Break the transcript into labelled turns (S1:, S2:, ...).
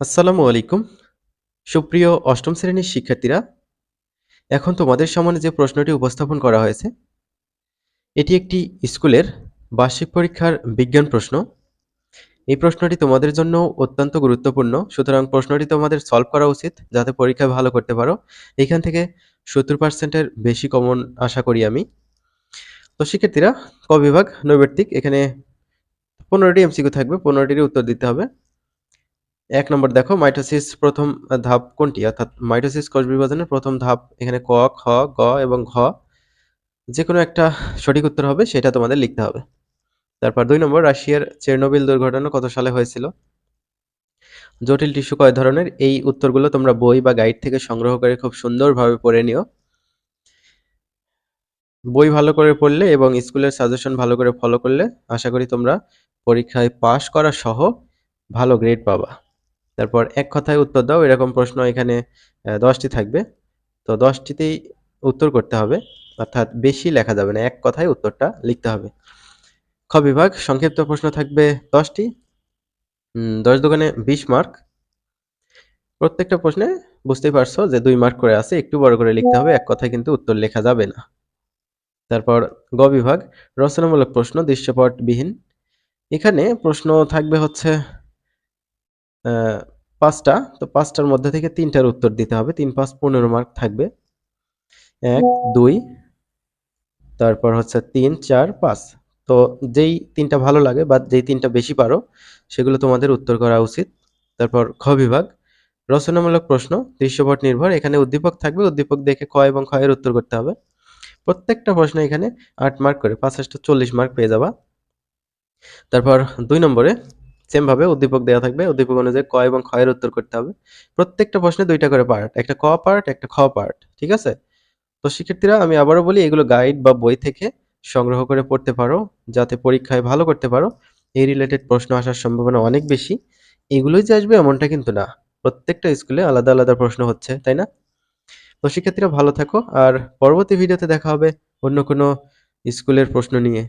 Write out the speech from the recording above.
S1: আসসালামু আলাইকুম। সুপ্রিয় অষ্টম শ্রেণির শিক্ষার্থীরা, এখন তোমাদের সামনে যে প্রশ্নটি উপস্থাপন করা হয়েছে, এটি একটি স্কুলের বার্ষিক পরীক্ষার বিজ্ঞান প্রশ্ন। এই প্রশ্নটি তোমাদের জন্য অত্যন্ত গুরুত্বপূর্ণ। সুতরাং প্রশ্নটি তোমাদের সলভ করা উচিত, যাতে পরীক্ষায় ভালো করতে পারো। এখান থেকে সত্তর পার্সেন্টের বেশি কমন আশা করি আমি। তো শিক্ষার্থীরা, ক বিভাগ নৈর্ব্যক্তিক এখানে পনেরোটি এমসিকিউ থাকবে, পনেরোটির উত্তর দিতে হবে। এক নম্বর দেখো, মাইটোসিস প্রথম ধাপ কোনটি? অর্থাৎ মাইটোসিস কোষ বিভাজনের প্রথম ধাপ এখানে ক, খ, গ এবং ঘ। যে কোনো একটা সঠিক উত্তর হবে, সেটা তোমাদের লিখতে হবে। তারপর দুই নম্বর, রাশিয়ার চেরনোবিল দুর্ঘটনা কত সালে হয়েছিল? জটিল টিস্যু কয় ধরনের? এই উত্তরগুলো তোমরা বই বা গাইড থেকে সংগ্রহ করে খুব সুন্দরভাবে পড়ে নিও। বই ভালো করে পড়লে এবং স্কুলের সাজেশন ভালো করে ফলো করলে, আশা করি তোমরা পরীক্ষায় পাশ করা সহ ভালো গ্রেড পাবা। তারপর এক কথায় উত্তর দাও, এরকম প্রশ্ন এখানে দশটি থাকবে। তো দশটিতেই উত্তর করতে হবে, অর্থাৎ বেশি লেখা যাবে না, এক কথায় উত্তরটা লিখতে হবে। খ বিভাগ, সংক্ষিপ্ত প্রশ্ন থাকবে দশটি। দশ দোকানে বিশ মার্ক। প্রত্যেকটা প্রশ্নে বুঝতেই পারছ যে দুই মার্ক করে আছে, একটু বড় করে লিখতে হবে, এক কথায় কিন্তু উত্তর লেখা যাবে না। তারপর গ বিভাগ, রচনামূলক প্রশ্ন, দৃশ্যপটবিহীন। এখানে প্রশ্ন থাকবে হচ্ছে পাঁচটা। তো পাঁচটার মধ্যে থেকে তিনটার উত্তর দিতে হবে। তিন পাঁচ পনেরো মার্ক থাকবে। এক, দুই, তারপর হচ্ছে তিন, চার, পাঁচ। তো যেই তিনটা ভালো লাগে বা যেই তিনটা বেশি পারো, সেগুলো তোমাদের উত্তর করা উচিত। তারপর খ বিভাগ। রচনামূলক প্রশ্ন, দৃশ্যপট নির্ভর। এখানে উদ্দীপক থাকবে। উদ্দীপক দেখে ক এবং খ এর উত্তর করতে হবে। প্রত্যেকটা প্রশ্ন এখানে আট মার্ক করে পাঁচ চল্লিশ মার্ক পেয়ে যাবা। তারপর দুই নম্বরে সেমভাবে উদ্দীপক দেওয়া থাকবে। উদ্দীপক অনুযায়ী ক এবং এর উত্তর করতে হবে। প্রত্যেকটা প্রশ্নে দুইটা করে পার্ট, একটা ক পার্ট, একটা খ পার্ট, ঠিক আছে? তো শিক্ষার্থীরা, আমি আবারও বলি, এগুলো গাইড বা বই থেকে সংগ্রহ করে পড়তে পারো, যাতে পরীক্ষায় ভালো করতে পারো। এই রিলেটেড প্রশ্ন আসার সম্ভাবনা অনেক বেশি। এগুলোই যে আসবে এমনটা কিন্তু না। প্রত্যেকটা স্কুলে আলাদা আলাদা প্রশ্ন হচ্ছে, তাই না? তো শিক্ষার্থীরা ভালো থাকো, আর পরবর্তী ভিডিওতে দেখা হবে অন্য কোনো স্কুলের প্রশ্ন নিয়ে।